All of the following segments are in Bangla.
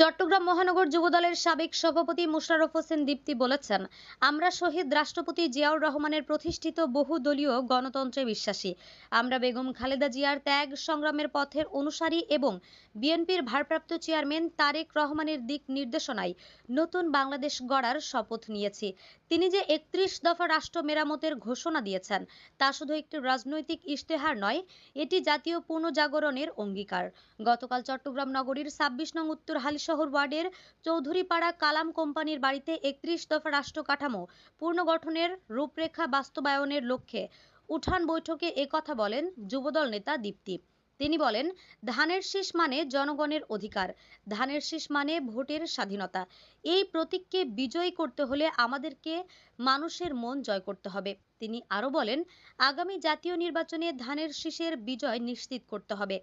চট্টগ্রাম মহানগর যুবদলের সাবেক সভাপতি মোশাররফ হোসেন দীপ্তি বলেছেন, আমরা শহীদ রাষ্ট্রপতি জিয়াউর রহমানের প্রতিষ্ঠিত বহুদলীয় গণতন্ত্রে বিশ্বাসী। আমরা বেগম খালেদা জিয়ার ত্যাগ, সংগ্রামের পথের অনুসারী এবং বিএনপির ভারপ্রাপ্ত চেয়ারম্যান তারেক রহমানের দিক নির্দেশনায় নতুন বাংলাদেশ গড়ার শপথ নিয়েছি। তিনি যে একত্রিশ দফা রাষ্ট্র মেরামতের ঘোষণা দিয়েছেন, তা শুধু একটি রাজনৈতিক ইশতেহার নয়, এটি জাতীয় পুনর্জাগরণের অঙ্গীকার। গতকাল চট্টগ্রাম নগরীর ছাব্বিশ নং উত্তর হালিশহর ওয়ার্ডের চৌধুরীপাড়া কালাম কোম্পানির বাড়িতে একত্রিশ দফা রাষ্ট্র কাঠামো পুনর্গঠনের রূপরেখা বাস্তবায়নের লক্ষ্যে উঠান বৈঠকে একথা বলেন যুবদল নেতা দীপ্তি। তিনি বলেন, ধানের শীষ মানে জনগণের অধিকার, ধানের শীষ মানে ভোটের স্বাধীনতা। এই প্রতীককে বিজয়ী করতে হলে আমাদেরকে মানুষের মন জয় করতে হবে। তিনি আরও বলেন, আগামী জাতীয় নির্বাচনে ধানের শীষের বিজয় নিশ্চিত করতে হবে।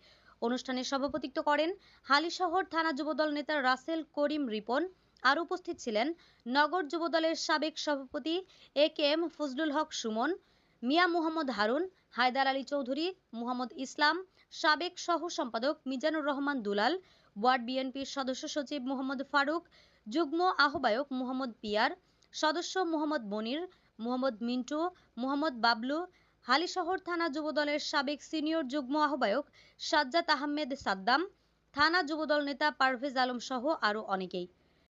অনুষ্ঠানে সভাপতিত্ব করেন হালিশহর থানা যুবদল নেতা রাসেল করিম রিপন। আর উপস্থিত ছিলেন নগর যুবদলের সাবেক সভাপতি A K M Fazlul Haque Suman, Mia Muhammad Harun, Haider Ali Chowdhury, Muhammad Islam, সাবেক সহ সম্পাদক মিজানুর রহমান দুলাল, ওয়ার্ড বিএনপির সদস্য সচিব মোহাম্মদ ফারুক, যুগ্ম আহ্বায়ক মোহাম্মদ পিয়ার, সদস্য মোহাম্মদ মনির, মোহাম্মদ মিন্টু, মোহাম্মদ বাবলু হালিশহর থানা যুবদলের সাবেক সিনিয়র যুগ্ম আহ্বায়ক সাজ্জাদ আহমেদ সাদ্দাম, থানা যুবদল নেতা পারভেজ আলম সহ আরও অনেকেই।